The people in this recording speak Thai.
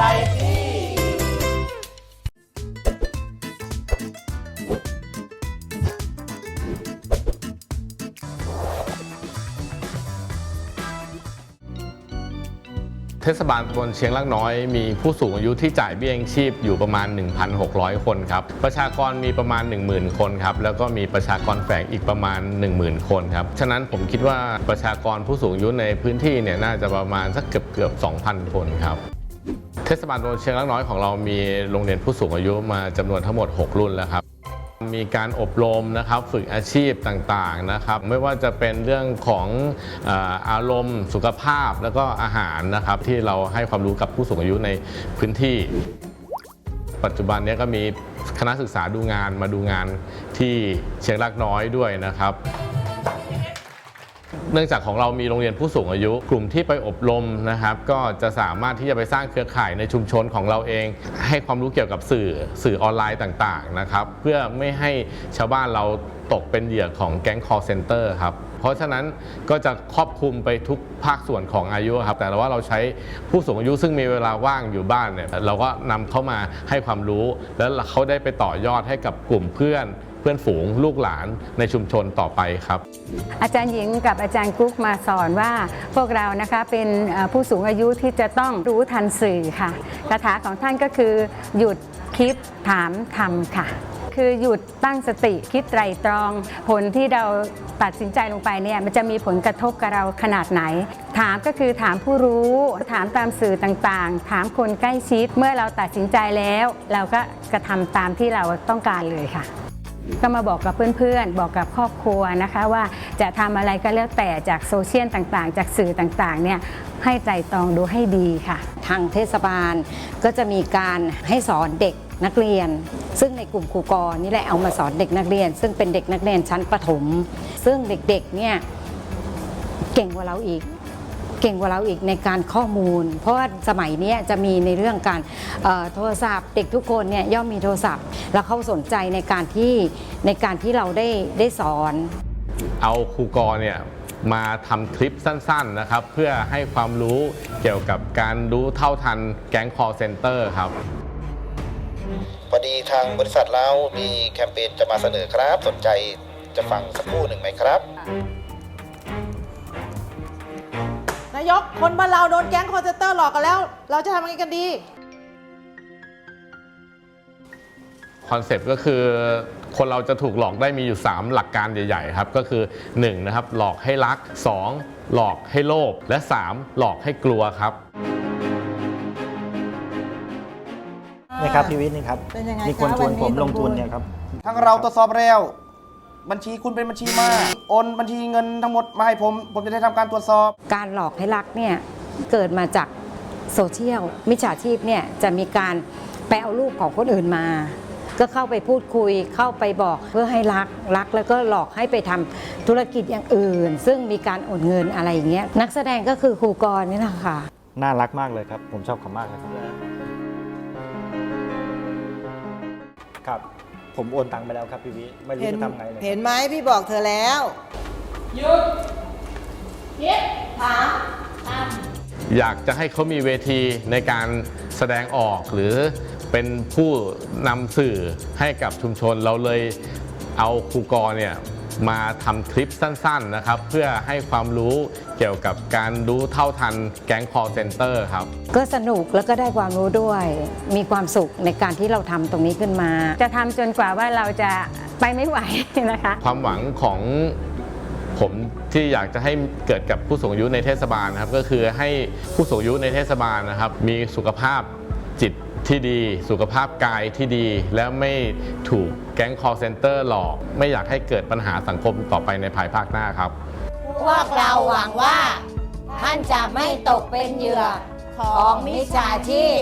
เทศบาลตำบลเชียงลักน้อยมีผู้สูงอายุที่จ่ายเบี้ยยังชีพอยู่ประมาณ 1,600 คนครับ ประชากรมีประมาณ 10,000 คนครับ แล้วก็มีประชากรแฝงอีกประมาณ 10,000 คนครับ ฉะนั้นผมคิดว่าประชากรผู้สูงอายุในพื้นที่เนี่ยน่าจะประมาณสักเกือบเกือบ 2,000 คนครับ ทศบาลตำบลเชียงลักน้อยของเรามีโรงเรียนผู้สูงอายุมาจำนวนทั้งหมด 6 รุ่นแล้วครับ มีการอบรมนะครับฝึกอาชีพต่างๆนะครับ ไม่ว่าจะเป็นเรื่องของอารมณ์สุขภาพแล้วก็อาหารนะครับ ที่เราให้ความรู้กับผู้สูงอายุในพื้นที่ ปัจจุบันนี้ก็มีคณะศึกษาดูงานมาดูงานที่เชียงรากน้อยด้วยนะครับ เนื่องจากของเรามีโรงเรียนผู้สูงอายุ กลุ่มที่ไปอบรมนะครับ ก็จะสามารถที่จะไปสร้างเครือข่ายในชุมชนของเราเอง ให้ความรู้เกี่ยวกับสื่อสื่อออนไลน์ต่างๆนะครับ เพื่อไม่ให้ชาวบ้านเราตกเป็นเหยื่อของแก๊ง call center ครับ เพราะฉะนั้นก็จะครอบคลุมไปทุกภาคส่วนของอายุครับ แต่ว่าเราใช้ผู้สูงอายุซึ่งมีเวลาว่างอยู่บ้านเนี่ยเราก็นำเข้ามาให้ความรู้ แล้วเขาได้ไปต่อยอดให้กับกลุ่มเพื่อน เพื่อนฝูงลูกหลานในชุมชนต่อไปครับ อาจารย์หญิงกับอาจารย์กุ๊กมาสอนว่าพวกเรานะคะเป็นผู้สูงอายุที่จะต้องรู้ทันสื่อค่ะคาถาของท่านก็คือหยุดคิดถามทำค่ะ คือหยุดตั้งสติคิดไตรตรอง ผลที่เราตัดสินใจลงไปเนี่ยมันจะมีผลกระทบกับเราขนาดไหน ถามก็คือถามผู้รู้ ถามตามสื่อต่างๆ ถามคนใกล้ชิดเมื่อเราตัดสินใจแล้ว เราก็กระทำตามที่เราต้องการเลยค่ะ ก็มาบอกกับเพื่อนๆ บอกกับครอบครัวนะคะว่าจะทำอะไรก็แล้วแต่จากโซเชียลต่างๆ จากสื่อต่างๆเนี่ยให้ไตรตองดูให้ดีค่ะ ทางเทศบาลก็จะมีการให้สอนเด็กนักเรียน ซึ่งในกลุ่มครูกรนี่แหละเอามาสอนเด็กนักเรียน ซึ่งเป็นเด็กนักเรียนชั้นประถม ซึ่งเด็กๆเนี่ยเก่งกว่าเราอีก เก่งกว่าเราอีกในการข้อมูล เพราะว่าสมัยเนี้ยจะมีในเรื่องการเอ่อโทรศัพท์ เด็กทุกคนเนี่ยย่อมมีโทรศัพท์ แล้วเขาสนใจในการที่ในการที่เราได้ได้สอน เอาครูกรเนี่ยมาทำคลิปสั้นๆนะครับ เพื่อให้ความรู้เกี่ยวกับการรู้เท่าทันแก๊ง call center ครับพอดีทางบริษัทเรามีแคมเปญจะมาเสนอครับ สนใจจะฟังสักครู่หนึ่งไหมครับายก คนบ้านเราโดนแก๊งคอร์เซนเตอร์หลอกกันแล้ว เราจะทำยังไงกันดี คอนเซปต์ก็คือคนเราจะถูกหลอกได้มีอยู่ 3 หลักการใหญ่ๆครับก็คือ 1. นะครับหลอกให้รัก 2. หลอกให้โลภและ 3. หลอกให้กลัวครับนี่ครับพี่วิทย์นี่ครับเป็นยังไงมีคนคะชวนวันนี้ผมลงทุนลงทุนเนี่ยครับ ทางเราตรวจสอบแล้ว บัญชีคุณเป็นบัญชีมาโอนบัญชีเงินทั้งหมดมาให้ผม ผมจะได้ทำการตรวจสอบ การหลอกให้รักเนี่ยเกิดมาจากโซเชียลมิจฉาชีพเนี่ยจะมีการไปเอารูปของคนอื่นมา ก็เข้าไปพูดคุยเข้าไปบอกเพื่อให้รักรักแล้วก็หลอกให้ไปทำธุรกิจอย่างอื่น ซึ่งมีการโอนเงินอะไรอย่างเงี้ยนักแสดงก็คือครูกรนี่แหละค่ะ น่ารักมากเลยครับ ผมชอบเขามากเลยครับ ครับ ผมโอนตังค์ไปแล้วครับพี่วิไม่รู้เห็นจะทำไงเลยเห็นไหมพี่บอกเธอแล้วอยากจะให้เขามีเวทีในการแสดงออกหรือเป็นผู้นำสื่อให้กับชุมชนเราเลยเอาครูกรเนี่ย มาทำคลิปสั้นๆนะครับ เพื่อให้ความรู้เกี่ยวกับการรู้เท่าทันแก๊ง call center ครับ ก็สนุกแล้วก็ได้ความรู้ด้วย มีความสุขในการที่เราทำตรงนี้ขึ้นมา จะทำจนกว่าว่าเราจะไปไม่ไหวนะคะ ความหวังของผมที่อยากจะให้เกิดกับผู้สูงอายุในเทศบาลนะครับ ก็คือให้ผู้สูงอายุในเทศบาลนะครับ มีสุขภาพจิต ที่ดีสุขภาพกายที่ดีและไม่ถูกแก๊งคอร์เซนเตอร์หลอก ไม่อยากให้เกิดปัญหาสังคมต่อไปในภายภาคหน้าครับ พวกเราหวังว่า ท่านจะไม่ตกเป็นเหยื่อของมิจฉาชีพ